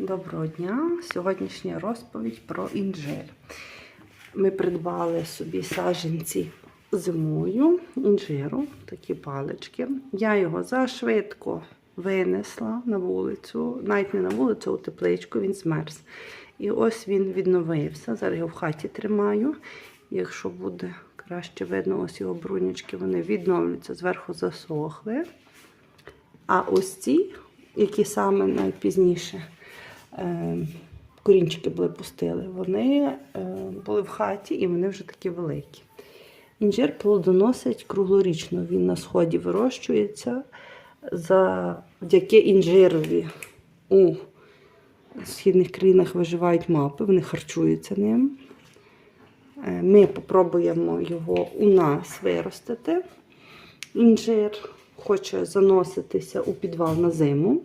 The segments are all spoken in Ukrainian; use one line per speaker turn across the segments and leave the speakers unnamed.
Доброго дня! Сьогоднішня розповідь про інжир. Ми придбали собі саджанці зимою інжиру, такі палички. Я його зашвидко винесла на вулицю, навіть не на вулицю, а у тепличку, він змерз. І ось він відновився. Зараз його в хаті тримаю. Якщо буде краще видно, ось його брунячки, вони відновлюються, зверху засохли. А ось ці, які саме найпізніше корінчики були пустили, вони е, були в хаті і вони вже такі великі. Інжир плодоносить круглорічно. Він на сході вирощується. Завдяки інжирові у східних країнах виживають мапи, вони харчуються ним. Е, Ми спробуємо його у нас виростити. Інжир хоче заноситися у підвал на зиму,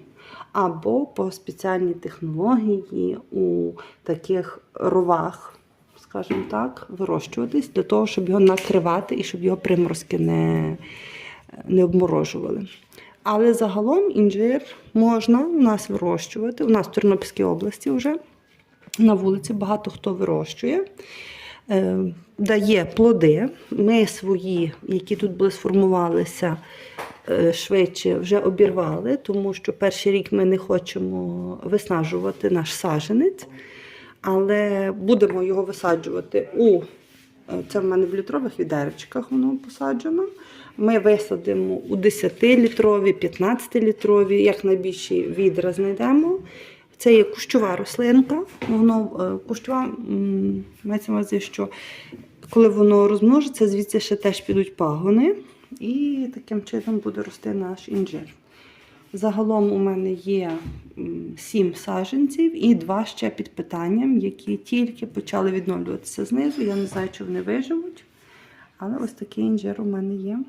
або по спеціальній технології у таких ровах, скажімо так, вирощуватись для того, щоб його накривати і щоб його приморозки не, не обморожували. Але загалом інжир можна у нас вирощувати. У нас в Тернопільській області вже на вулиці багато хто вирощує. Е, Дає плоди. Ми свої, які тут були сформувалися швидше, вже обірвали, тому що перший рік ми не хочемо виснажувати наш саженець, але будемо його висаджувати у е, це в мене в літрових відеречках воно посаджено. Ми висадимо у 10-літрові, 15-літрові, як найбільші відра знайдемо. Це є кущова рослинка. Воно е, кущова мається на увазі, що коли воно розмножиться, звідси ще теж підуть пагони, і таким чином буде рости наш інжир. Загалом у мене є м, сім саджанців і два ще під питанням, які тільки почали відновлюватися знизу. Я не знаю, чи вони виживуть. Але ось такий інжир у мене є.